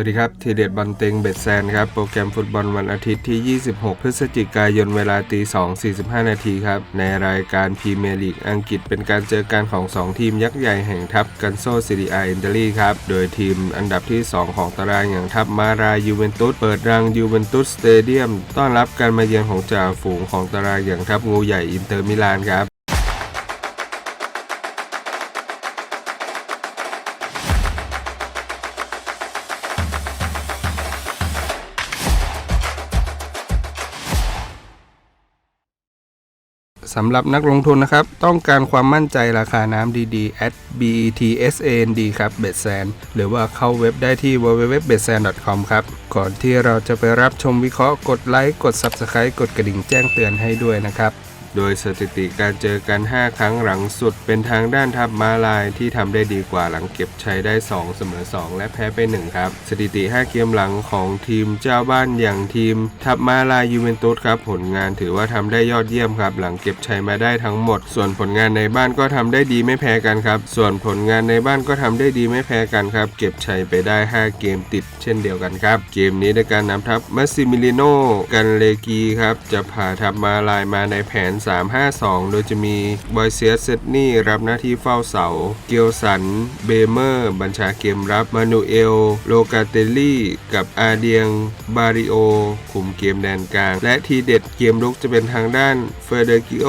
วัสดีครับ ทีเด็ดบอลเต็งเบ็ดแซนครับ โปรแกรมฟุตบอลวันอาทิตย์ที่ 26 พฤศจิกายนเวลาตี 2 45 นาทีครับ ในรายการพรีเมียร์ลีกอังกฤษเป็นการเจอกันของ 2 ทีมยักษ์ใหญ่แห่งทัพกันโซซิริอาอินเตอรี่ครับ โดยทีมอันดับที่ 2 ของตารางอย่างทัพมารายูเวนตุสเปิดรังยูเวนตุสสเตเดียมต้อนรับการมาเยือนของจ่าฝูงของตารางอย่างทัพงูใหญ่อินเตอร์มิลานครับ สำหรับนักลงทุนนะครับ ต้องการความมั่นใจราคาน้ำดีๆ at betsand ครับเบ s แซนหรือว่าเข้าเว็บได้ที่ www.betsan.com ครับ ก่อนที่เราจะไปรับชมวิเคราะห์กดไลค์กด Subscribe กดกระดิ่งแจ้งเตือนให้ด้วยนะครับ โดยสถิติการเจอกัน 5 ครั้งหลังสุด เป็นทางด้านทัพมาลายที่ทำได้ดีกว่าหลังเก็บชัยได้ 2 เสมอ 2 และแพ้ไป 1 ครับ สถิติ 5 เกมหลังของทีมเจ้าบ้านอย่างทีม ทัพมาลายยูเวนตุสครับผลงานถือว่าทำได้ยอดเยี่ยมครับ หลังเก็บชัยมาได้ทั้งหมด ส่วนผลงานในบ้านก็ทำได้ดีไม่แพ้กันครับ ส่วนผลงานในบ้านก็ทำได้ดีไม่แพ้กันครับ เก็บชัยไปได้ 5 เกมติด เช่นเดียวกันครับ เกมนี้ในการนำทัพมัสซิมิลิโนกันเลกีครับจะพาทัพมาลายมาในแผน3-5-2 โดยจะมีบอยเซียสเซตนี่รับหน้าที่เฝ้าเสา เกียวสัน เบเมอร์ บัญชาเกมรับ มานูเอล โลกาเตลลี่ กับอาเดียง บาริโอ คุมเกมแดนกลาง และทีเด็ดเกมลุกจะเป็นทางด้านเฟเดกิโอ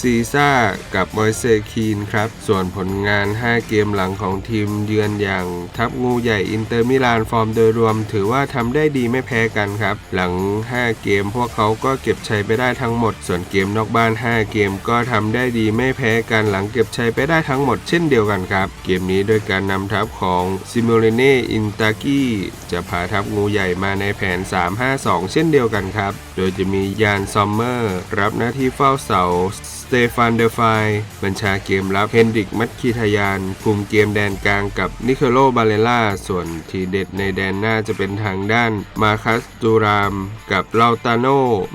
ซีซ่า กับมอยเซคีนครับ ส่วนผลงาน 5 เกมหลังของทีมเยือนอย่างทัพงูใหญ่อินเตอร์มิลานฟอร์มโดยรวม ถือว่าทำได้ดีไม่แพ้กันครับ หลัง 5 เกมพวกเขาก็เก็บชัยไปได้ทั้งหมด ส่วนเกมนอกบ้าน5 เกมก็ทำได้ดีไม่แพ้กันหลังเก็บชัยไปได้ทั้งหมดเช่นเดียวกันครับ เกมนี้โดยการนำทัพของซิโมเลเน่อินตากิจะพาทัพงูใหญ่มาในแผน 3-5-2 เช่นเดียวกันครับ โดยจะมียานซอมเมอร์ รับหน้าที่เฝ้าเสาสเตฟานเดอร์ไฟบัญชาเกมรับเฮนดริกมัตคีทยานคุมเกมแดนกลางกับนิโคโลบาเลล่าส่วนทีเด็ดในแดนหน้าจะเป็นทางด้านมาคัสตูราม กับลาตาโน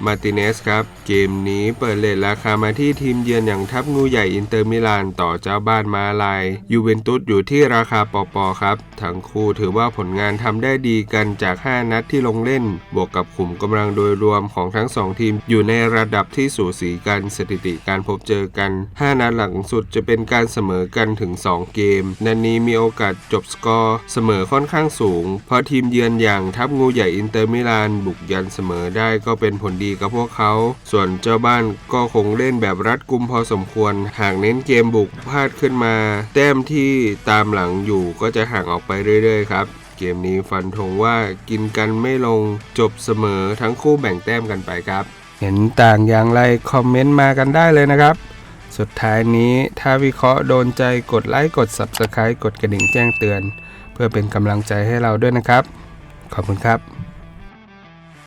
มาติเนสครับ เกมนี้เปิดเลราคามาที่ทีมเยือนอย่างทัพงูใหญ่อินเตอร์มิลานต่อเจ้าบ้านมาลายยูเวนตุสอยู่ที่ราคาปอปอครับ ทั้งคู่ถือว่าผลงานทำได้ดีกันจาก 5 นัดที่ลงเล่น บวกกับขุมกำลังโดยรวมของทั้ง 2 ทีม อยู่ในระดับที่สูสีกันสถิติการพบเจอกัน 5 นัดหลังสุดจะเป็นการเสมอกันถึง 2 เกม นันนี้มีโอกาสจบสกอร์เสมอค่อนข้างสูง เพราะทีมเยือนอย่างทัพงูใหญ่อินเตอร์มิลานบุกยันเสมอได้ก็เป็นผลดีกับพวกเขา ส่วนเจ้าบ้านก็คงเล่นแบบรัดกุมพอสมควร หากเน้นเกมบุกพลาดขึ้นมา แต้มที่ตามหลังอยู่ก็จะห่างออกไปเรื่อยๆครับเกมนี้ฟันธงว่ากินกันไม่ลงจบเสมอทั้งคู่แบ่งแต้มกันไปครับ เห็นต่างอย่างไรคอมเมนต์มากันได้เลยนะครับ สุดท้ายนี้ถ้าวิเคราะห์โดนใจกดไลค์กด Subscribe กดกระดิ่งแจ้งเตือน เพื่อเป็นกำลังใจให้เราด้วยนะครับ ขอบคุณครับ